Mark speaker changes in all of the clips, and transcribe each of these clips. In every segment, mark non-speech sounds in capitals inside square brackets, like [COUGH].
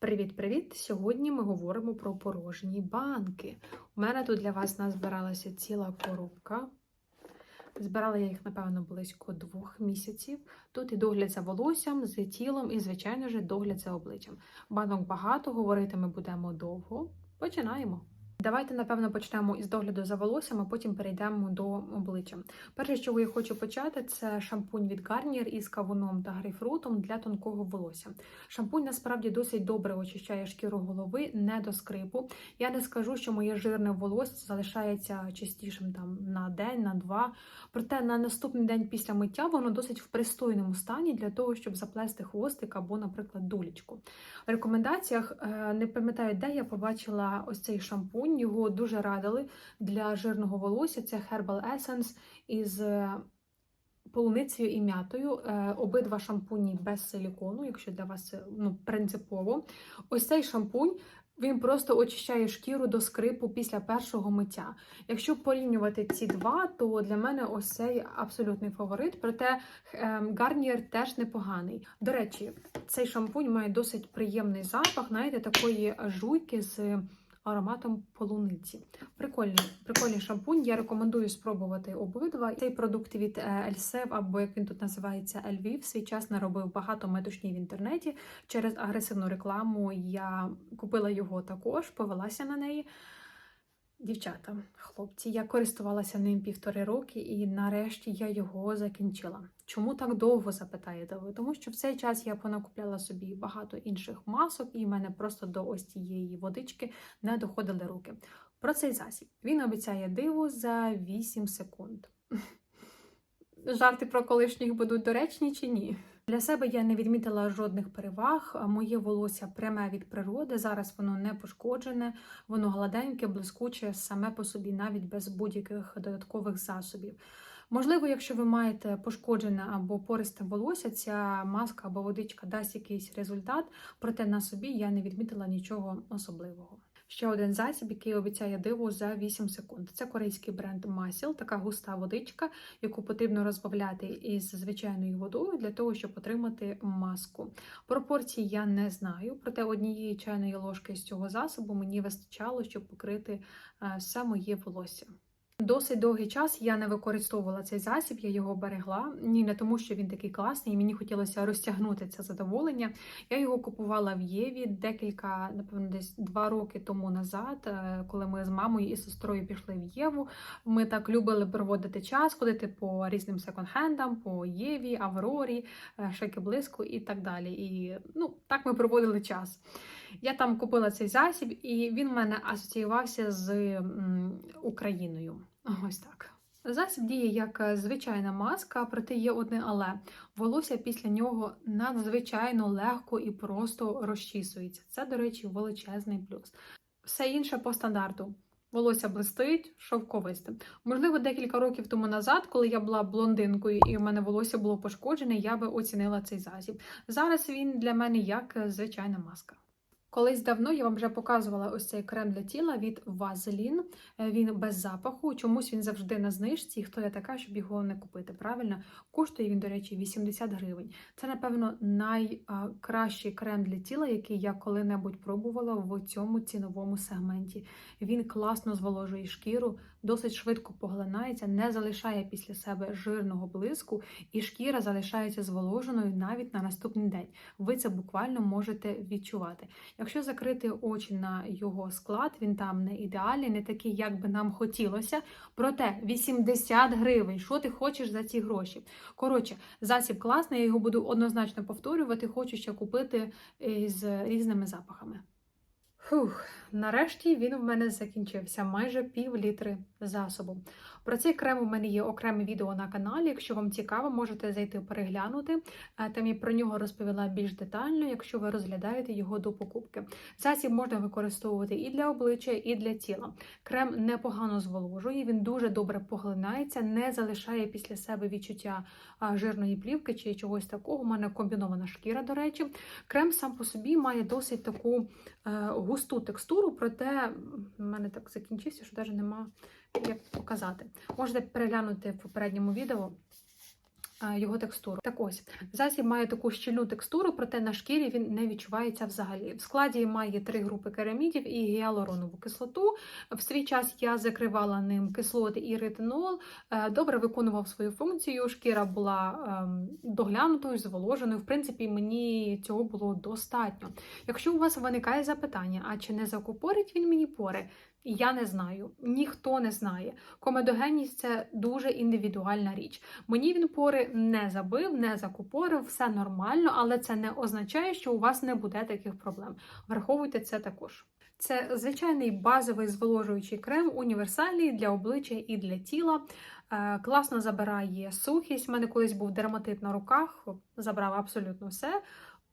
Speaker 1: Привіт-привіт! Сьогодні ми говоримо про порожні банки. У мене тут для вас назбиралася ціла коробка. Збирала я їх, напевно, близько двох місяців. Тут і догляд за волоссям, з тілом, і, звичайно ж, догляд за обличчям. Банок багато, говорити ми будемо довго. Починаємо. Давайте, напевно, почнемо із догляду за волоссям, а потім перейдемо до обличчя. Перше, чого я хочу почати, це шампунь від Garnier із кавуном та грейпфрутом для тонкого волосся. Шампунь насправді досить добре очищає шкіру голови, не до скрипу. Я не скажу, що моє жирне волосся залишається чистішим там на день, на два. Проте на наступний день після миття воно досить в пристойному стані для того, щоб заплести хвостик або, наприклад, дулечку. В рекомендаціях е, не пам'ятаю, де я побачила ось цей шампунь. Його дуже радили для жирного волосся. Це Herbal Essence із е, полуницею і м'ятою. Е, Обидва шампуні без силікону, якщо для вас це ну, принципово. Ось цей шампунь. Він просто очищає шкіру до скрипу після першого миття. Якщо порівнювати ці два, то для мене ось цей абсолютний фаворит. Проте Гарнієр теж непоганий. До речі, цей шампунь має досить приємний запах, знаєте, такої жуйки з ароматом полуниці. Прикольний, прикольний шампунь. Я рекомендую спробувати обидва. Цей продукт від Ельсев, або як він тут називається, Ельвів, свій час наробив багато метушні в інтернеті. Через агресивну рекламу я купила його також, повелася на неї. Дівчата, хлопці, я користувалася ним півтори роки, і нарешті я його закінчила. Чому так довго запитаєте ви? Тому що в цей час я понакупляла собі багато інших масок, і в мене просто до ось цієї водички не доходили руки. Про цей засіб він обіцяє диво за 8 секунд. [LAUGHS] Жарти про колишніх будуть доречні чи ні? Для себе я не відмітила жодних переваг. Моє волосся пряме від природи. Зараз воно не пошкоджене, воно гладеньке, блискуче, саме по собі, навіть без будь-яких додаткових засобів. Можливо, якщо ви маєте пошкоджене або пористе волосся, ця маска або водичка дасть якийсь результат, проте на собі я не відмітила нічого особливого. Ще один засіб, який обіцяє диво за 8 секунд. Це корейський бренд Масіл, така густа водичка, яку потрібно розбавляти із звичайною водою для того, щоб отримати маску. Пропорції я не знаю, проте однієї чайної ложки з цього засобу мені вистачало, щоб покрити все моє волосся. Досить довгий час я не використовувала цей засіб, я його берегла. Ні, не тому, що він такий класний, і мені хотілося розтягнути це задоволення. Я його купувала в Єві декілька, напевно, десь два роки тому назад, е, коли ми з мамою і сестрою пішли в Єву. Ми так любили проводити час, ходити по різним секонд-хендам, по Єві, Аврорі, е, Шеки Блиску і так далі. І ну, так ми проводили час. Я там купила цей засіб, і він в мене асоціювався з Україною. Ось так. Засіб діє як звичайна маска, проте є одне але. Волосся після нього надзвичайно легко і просто розчісується. Це, до речі, величезний плюс. Все інше по стандарту. Волосся блистить, шовковисте. Можливо, декілька років тому назад, коли я була блондинкою і у мене волосся було пошкоджене, я би оцінила цей засіб. Зараз він для мене як звичайна маска. Колись давно я вам вже показувала ось цей крем для тіла від Vaseline. Він без запаху. Чомусь він завжди на знижці. Хто я така, щоб його не купити? Правильно? Коштує він, до речі, 80 гривень. Це, напевно, найкращий крем для тіла, який я коли-небудь пробувала в цьому ціновому сегменті. Він класно зволожує шкіру, досить швидко поглинається, не залишає після себе жирного блиску, і шкіра залишається зволоженою навіть на наступний день. Ви це буквально можете відчувати. Якщо закрити очі на його склад, він там не ідеальний, не такий, як би нам хотілося. Проте 80 гривень. Що ти хочеш за ці гроші? Коротше, засіб класний, я його буду однозначно повторювати. Хочу ще купити з різними запахами. Фух, нарешті він в мене закінчився майже пів літри засобу. Про цей крем у мене є окреме відео на каналі. Якщо вам цікаво, можете зайти переглянути. Там я про нього розповіла більш детально, якщо ви розглядаєте його до покупки. Засіб можна використовувати і для обличчя, і для тіла. Крем непогано зволожує, він дуже добре поглинається, не залишає після себе відчуття жирної плівки чи чогось такого. У мене комбінована шкіра, до речі. Крем сам по собі має досить таку густу текстуру, проте в мене так закінчився, що навіть нема як показати. Можете переглянути в попередньому відео. його текстуру. Так ось засіб має таку щільну текстуру, проте на шкірі він не відчувається взагалі. В складі має три групи керамідів і гіалуронову кислоту. В свій час я закривала ним кислоти і ретинол. Е, Добре виконував свою функцію. Шкіра була ем, доглянутою, зволоженою. В принципі, мені цього було достатньо. Якщо у вас виникає запитання, а чи не закупорить він мені пори? Я не знаю, ніхто не знає. Комедогенність це дуже індивідуальна річ. Мені він пори не забив, не закупорив, все нормально, але це не означає, що у вас не буде таких проблем. Враховуйте це також. Це звичайний базовий зволожуючий крем, універсальний для обличчя і для тіла. Е, Класно забирає сухість. У мене колись був дерматит на руках, забрав абсолютно все.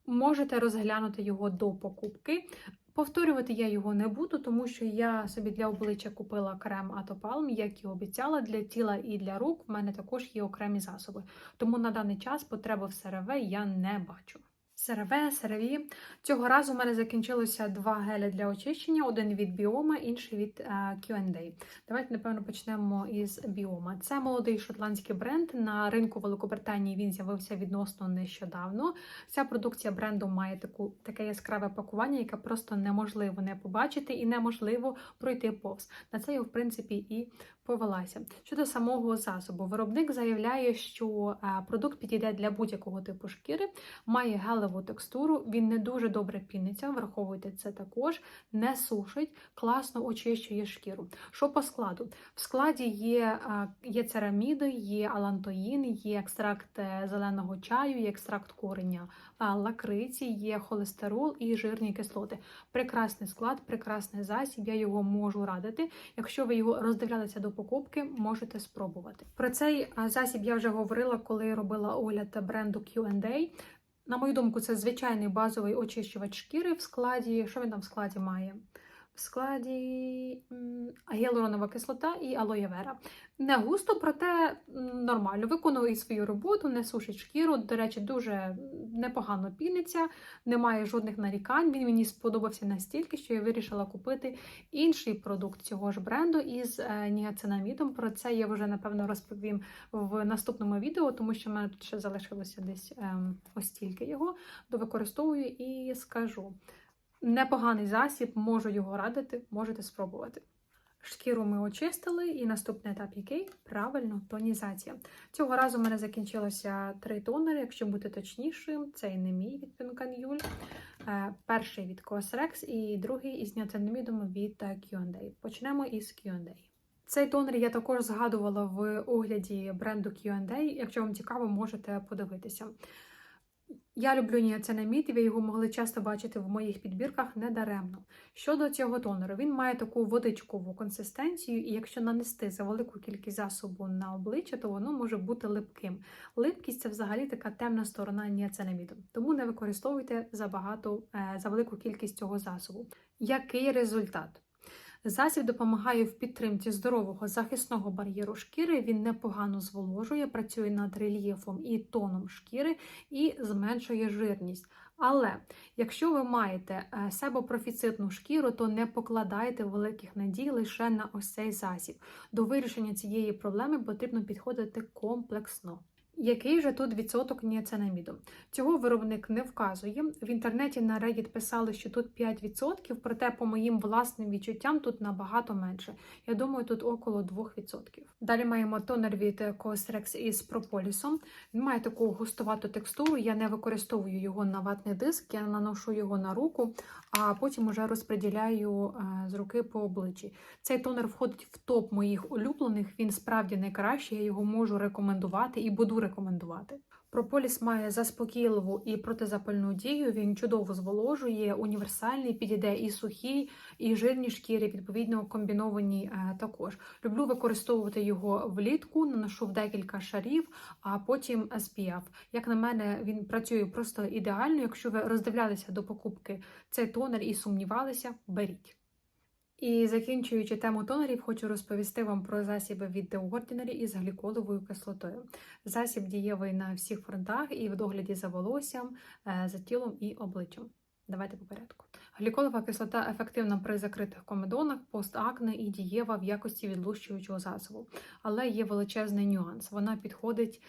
Speaker 1: Можете розглянути його до покупки. Повторювати я його не буду, тому що я собі для обличчя купила крем Атопалм, як і обіцяла, для тіла і для рук. В мене також є окремі засоби. Тому на даний час потреби в СРВ я не бачу. СРВ, СРВ. Цього разу в мене закінчилося два гелі для очищення: один від біома, інший від е, Q&A. Давайте, напевно, почнемо із біома. Це молодий шотландський бренд. На ринку Великобританії він з'явився відносно нещодавно. Ця продукція бренду має таку таке яскраве пакування, яке просто неможливо не побачити і неможливо пройти повз. На це я, в принципі, і повелася. Щодо самого засобу, виробник заявляє, що е, продукт підійде для будь-якого типу шкіри, має гелеву текстуру, він не дуже добре піниться, враховуйте це також, не сушить, класно очищує шкіру. Що по складу? В складі є, е, є цераміди, є алантоїн, є екстракт е, зеленого чаю, є екстракт кореня лакриці, є холестерол і жирні кислоти. Прекрасний склад, прекрасний засіб. Я його можу радити. Якщо ви його роздивлялися до покупки, можете спробувати. Про цей засіб я вже говорила, коли робила огляд бренду Q&A. На мою думку, це звичайний базовий очищувач шкіри в складі. Що він там в складі має? В складі гіалуронова кислота і алоєвера. Не густо, проте нормально. Виконує свою роботу, не сушить шкіру. До речі, дуже непогано піниться, немає жодних нарікань. Він мені сподобався настільки, що я вирішила купити інший продукт цього ж бренду із е, ніацинамідом. Про це я вже напевно розповім в наступному відео, тому що в мене тут ще залишилося десь ем, ось стільки його, довикористовую і скажу. Непоганий засіб, можу його радити, можете спробувати. Шкіру ми очистили, і наступний етап який? Правильно, тонізація. Цього разу в мене закінчилося три тонери, якщо бути точнішим, цей не мій від Пінканюль, перший від Cosrex і другий із ніацинамідом від е, Q&A. Почнемо із Q&A. Цей тонер я також згадувала в огляді бренду Q&A. Якщо вам цікаво, можете подивитися. Я люблю ніацинамід, ви його могли часто бачити в моїх підбірках недаремно. Щодо цього тонеру, він має таку водичкову консистенцію, і якщо нанести за велику кількість засобу на обличчя, то воно може бути липким. Липкість це взагалі така темна сторона ніацинаміду, тому не використовуйте забагато е, за велику кількість цього засобу. Який результат? Засіб допомагає в підтримці здорового захисного бар'єру шкіри. Він непогано зволожує, працює над рельєфом і тоном шкіри і зменшує жирність. Але якщо ви маєте е, себопрофіцитну шкіру, то не покладайте великих надій лише на ось цей засіб. До вирішення цієї проблеми потрібно підходити комплексно. Який же тут відсоток ніацинаміду? Цього виробник не вказує. В інтернеті на Reddit писали, що тут 5%, проте, по моїм власним відчуттям, тут набагато менше. Я думаю, тут около 2%. Далі маємо тонер від Cosrex із прополісом. Він має таку густувату текстуру. Я не використовую його на ватний диск, я наношу його на руку, а потім уже розподіляю з руки по обличчі. Цей тонер входить в топ моїх улюблених. Він справді найкращий. Я його можу рекомендувати і буду рекомендувати. Прополіс має заспокійливу і протизапальну дію. Він чудово зволожує, універсальний, підійде і сухій, і жирні шкіри, відповідно комбіновані е, також. Люблю використовувати його влітку, наношу в декілька шарів, а потім SPF. Як на мене, він працює просто ідеально. Якщо ви роздивлялися до покупки цей тонер і сумнівалися, беріть. І закінчуючи тему тонерів, хочу розповісти вам про засіби від The Ordinary із гліколовою кислотою. Засіб дієвий на всіх фронтах і в догляді за волоссям, е, за тілом і обличчям. Давайте по порядку. Гліколова кислота ефективна при закритих комедонах, постакне і дієва в якості відлущуючого засобу. Але є величезний нюанс. Вона підходить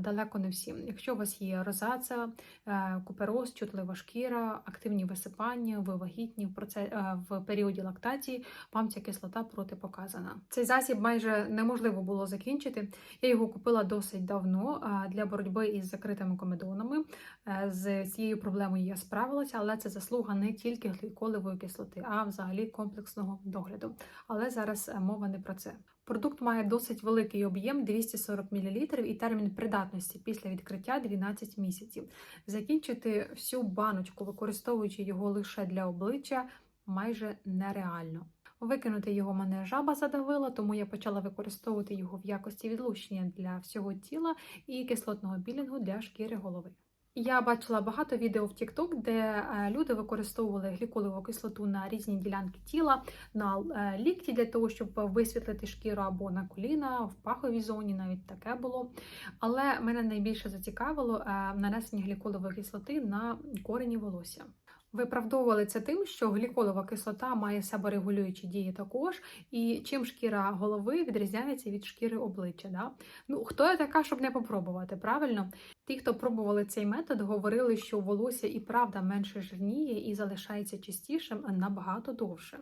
Speaker 1: далеко не всім. Якщо у вас є розація, е, купероз, чутлива шкіра, активні висипання, ви вагітні е, в періоді лактації, вам ця кислота протипоказана. Цей засіб майже неможливо було закінчити. Я його купила досить давно для боротьби із закритими комедонами. Е, З цією проблемою я справилася, але це заслуга не тільки гліколевої кислоти, а взагалі комплексного догляду. Але зараз е, мова не про це. Продукт має досить великий об'єм 240 мл і термін придатності після відкриття 12 місяців. Закінчити всю баночку, використовуючи його лише для обличчя, майже нереально. Викинути його мене жаба задавила, тому я почала використовувати його в якості відлучення для всього тіла і кислотного білінгу для шкіри голови. Я бачила багато відео в TikTok, де е, люди використовували гліколеву кислоту на різні ділянки тіла, на е, лікті для того, щоб висвітлити шкіру або на коліна, в паховій зоні навіть таке було. Але мене найбільше зацікавило е, нанесення гліколевої кислоти на корені волосся. Виправдовували це тим, що гліколова кислота має себорегулюючі дії також, і чим шкіра голови відрізняється від шкіри обличчя. Да? Ну, хто я така, щоб не попробувати, правильно? Ті, хто пробували цей метод, говорили, що волосся і правда менше жирніє і залишається чистішим набагато довше.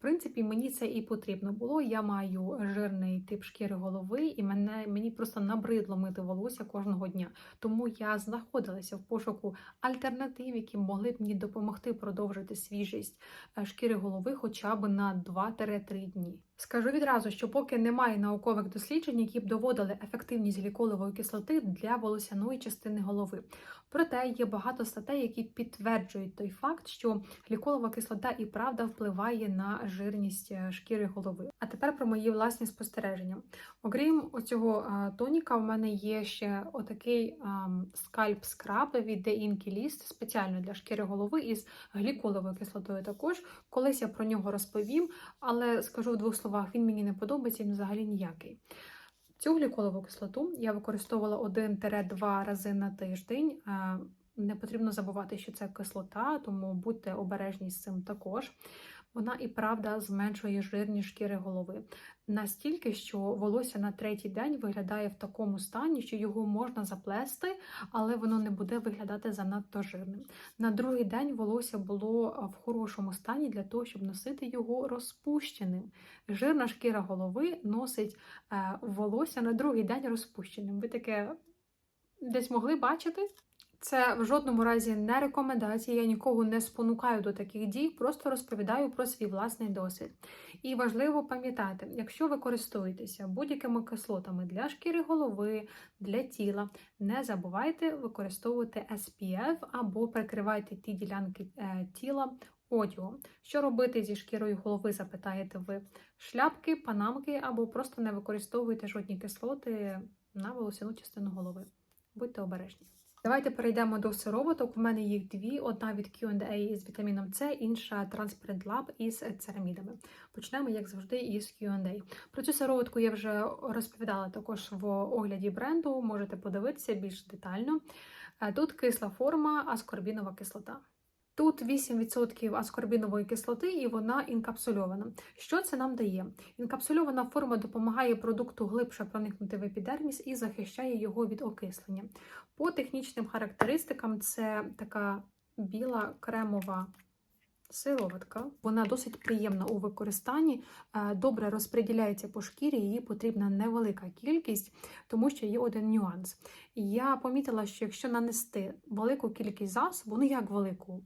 Speaker 1: Принципі, мені це і потрібно було. Я маю жирний тип шкіри голови, і мене мені просто набридло мити волосся кожного дня. Тому я знаходилася в пошуку альтернатив, які могли б мені допомогти продовжити свіжість е, шкіри голови хоча б на 2-3 дні. Скажу відразу, що поки немає наукових досліджень, які б доводили ефективність гліколової кислоти для волосяної частини голови. Проте є багато статей, які підтверджують той факт, що гліколова кислота і правда впливає на жирність е, шкіри голови. А тепер про мої власні спостереження. Окрім оцього е, тоніка, у мене є ще отакий скальп скраб від The Inky List, спеціально для шкіри голови із гліколовою кислотою. Також колись я про нього розповім, але скажу в двох словах, він мені не подобається, він взагалі ніякий. Цю гліколову кислоту я використовувала 1-2 рази на тиждень. Не потрібно забувати, що це кислота, тому будьте обережні з цим також. Вона і правда зменшує жирність шкіри голови. Настільки, що волосся на третій день виглядає в такому стані, що його можна заплести, але воно не буде виглядати занадто жирним. На другий день волосся було в хорошому стані для того, щоб носити його розпущеним. Жирна шкіра голови носить е, волосся на другий день розпущеним. Ви таке десь могли бачити? Це в жодному разі не рекомендація. Я нікого не спонукаю до таких дій, просто розповідаю про свій власний досвід. І важливо пам'ятати, якщо ви користуєтеся будь-якими кислотами для шкіри голови, для тіла, не забувайте використовувати SPF або прикривайте ті ділянки е, тіла одягом. Що робити зі шкірою голови, запитаєте ви? Шляпки, панамки або просто не використовуйте жодні кислоти на волосяну частину голови. Будьте обережні. Давайте перейдемо до сироваток. У мене їх дві: одна від Q&A із вітаміном С, інша Transparent Lab із церамідами. Почнемо, як завжди, із Q&A. Про цю сироватку я вже розповідала також в огляді бренду. Можете подивитися більш детально. Е, Тут кисла форма, аскорбінова кислота. Тут 8% аскорбінової кислоти і вона інкапсульована. Що це нам дає? Інкапсульована форма допомагає продукту глибше проникнути в епідерміс і захищає його від окислення. По технічним характеристикам це така біла кремова сироватка. Вона досить приємна у використанні, е, добре розподіляється по шкірі, її потрібна невелика кількість, тому що є один нюанс. Я помітила, що якщо нанести велику кількість засобу, ну як велику,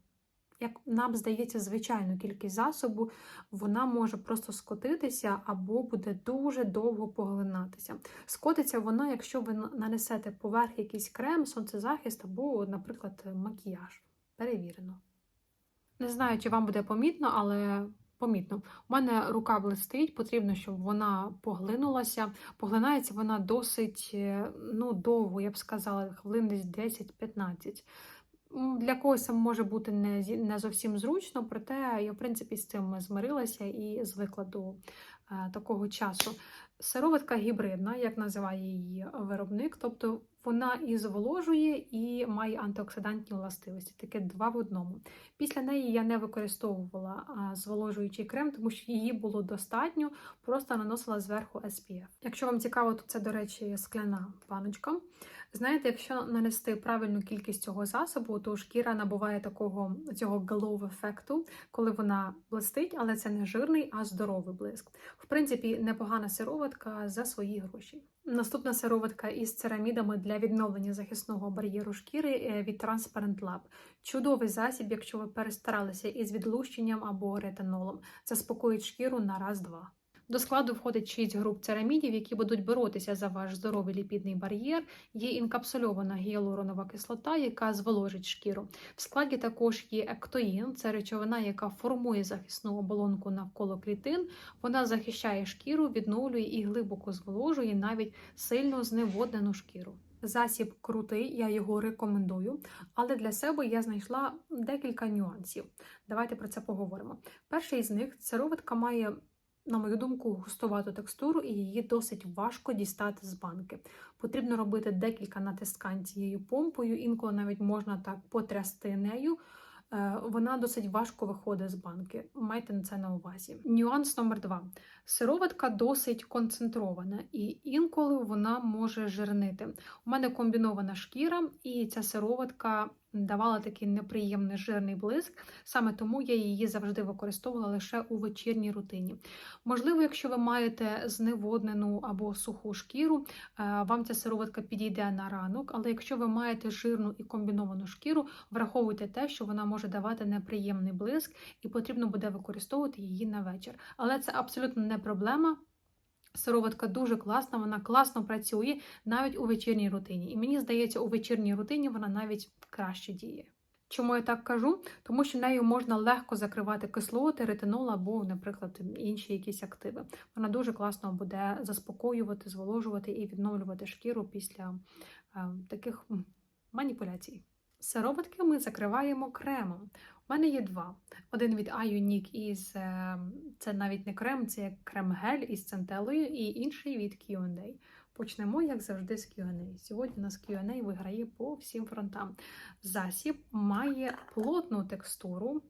Speaker 1: як нам здається, звичайну кількість засобу, вона може просто скотитися або буде дуже довго поглинатися. Скотиться вона, якщо ви нанесете поверх якийсь крем, сонцезахист або, наприклад, макіяж. Перевірено. Не знаю, чи вам буде помітно, але помітно. У мене рука блистить, потрібно, щоб вона поглинулася. Поглинається вона досить е, ну, довго, я б сказала, хвилин десь 10-15. Для когось це може бути не не зовсім зручно, проте я, в принципі, з цим змирилася і звикла до е, такого часу. Сироватка гібридна, як називає її виробник, тобто Вона і зволожує, і має антиоксидантні властивості. Таке два в одному. Після неї я не використовувала зволожуючий крем, тому що її було достатньо, просто наносила зверху SPF. Якщо вам цікаво, то це, до речі, скляна баночка. Знаєте, якщо нанести правильну кількість цього засобу, то шкіра набуває такого цього glow ефекту, коли вона блистить, але це не жирний, а здоровий блиск. В принципі, непогана сироватка за свої гроші. Наступна сироватка із церамідами для відновлення захисного бар'єру шкіри е, від Transparent Lab. Чудовий засіб, якщо ви перестаралися із відлущенням або ретинолом. Заспокоїть шкіру на раз-два. До складу входить 6 груп церамідів, які будуть боротися за ваш здоровий ліпідний бар'єр. Є інкапсульована гіалуронова кислота, яка зволожить шкіру. В складі також є ектоїн, це речовина, яка формує захисну оболонку навколо клітин. Вона захищає шкіру, відновлює і глибоко зволожує навіть сильно зневоднену шкіру. Засіб крутий, я його рекомендую, але для себе я знайшла декілька нюансів. Давайте про це поговоримо. Перший з них сироватка має на мою думку, густувату текстуру і її досить важко дістати з банки. Потрібно робити декілька натискань цією помпою, інколи навіть можна так потрясти нею. Е, Вона досить важко виходить з банки. Майте на це на увазі. Нюанс номер два: сироватка досить концентрована, і інколи вона може жирнити. У мене комбінована шкіра, і ця сироватка давала такий неприємний жирний блиск. Саме тому я її завжди використовувала лише у вечірній рутині. Можливо, якщо ви маєте зневоднену або суху шкіру, е, вам ця сироватка підійде на ранок, але якщо ви маєте жирну і комбіновану шкіру, враховуйте те, що вона може давати неприємний блиск, і потрібно буде використовувати її на вечір. Але це абсолютно не проблема. Сироватка дуже класна, вона класно працює навіть у вечірній рутині. І мені здається, у вечірній рутині вона навіть краще діє. Чому я так кажу? Тому що нею можна легко закривати кислоти, ретинол або, наприклад, інші якісь активи. Вона дуже класно буде заспокоювати, зволожувати і відновлювати шкіру після е, таких маніпуляцій. Сироватки ми закриваємо кремом. У мене є два. Один від iUnique із е, це навіть не крем, це як крем-гель із центелою, і інший від Q&A. Почнемо, як завжди, з Q&A. Сьогодні у нас Q&A виграє по всім фронтам. Засіб має плотну текстуру.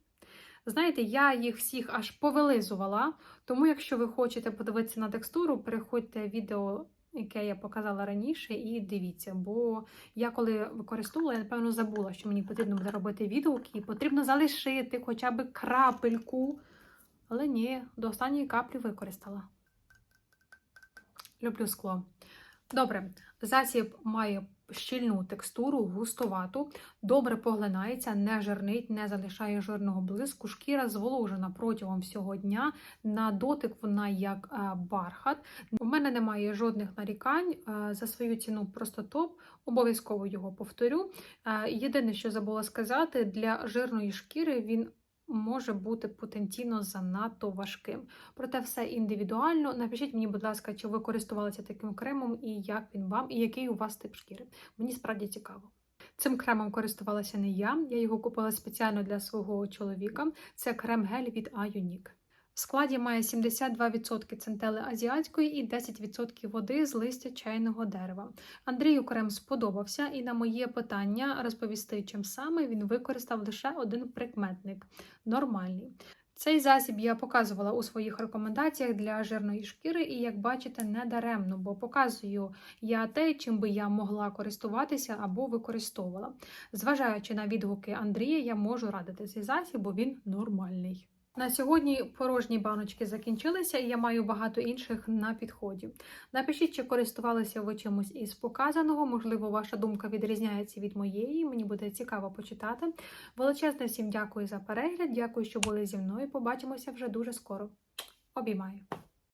Speaker 1: Знаєте, я їх всіх аж повилизувала, тому якщо ви хочете подивитися на текстуру, переходьте відео яке я показала раніше, і дивіться, бо я коли використовувала, я напевно забула, що мені потрібно буде робити відгуки, і потрібно залишити хоча б крапельку. Але ні, до останньої каплі використала. Люблю скло. Добре, засіб має щільну текстуру, густовату, добре поглинається, не жирнить, не залишає жирного блиску. Шкіра зволожена протягом всього дня. На дотик вона як е, бархат. У мене немає жодних нарікань. Е, За свою ціну просто топ. Обов'язково його повторю. Е, Єдине, що забула сказати, для жирної шкіри він. Може бути потенційно занадто важким. Проте все індивідуально. Напишіть мені, будь ласка, чи ви користувалися таким кремом, і як він вам, і який у вас тип шкіри. Мені справді цікаво. Цим кремом користувалася не я, я його купила спеціально для свого чоловіка. Це крем-гель від iUnique. В складі має 72% центели азіатської і 10% води з листя чайного дерева. Андрію крем сподобався, і на моє питання розповісти, чим саме він використав лише один прикметник нормальний. Цей засіб я показувала у своїх рекомендаціях для жирної шкіри, і, як бачите, не даремно, бо показую я те, чим би я могла користуватися або використовувала. Зважаючи на відгуки Андрія, я можу радити цей засіб, бо він нормальний. На сьогодні порожні баночки закінчилися, і я маю багато інших на підході. Напишіть, чи користувалися ви чимось із показаного, можливо, ваша думка відрізняється від моєї, мені буде цікаво почитати. Величезне всім дякую за перегляд, дякую, що були зі мною. Побачимося вже дуже скоро. Обіймаю!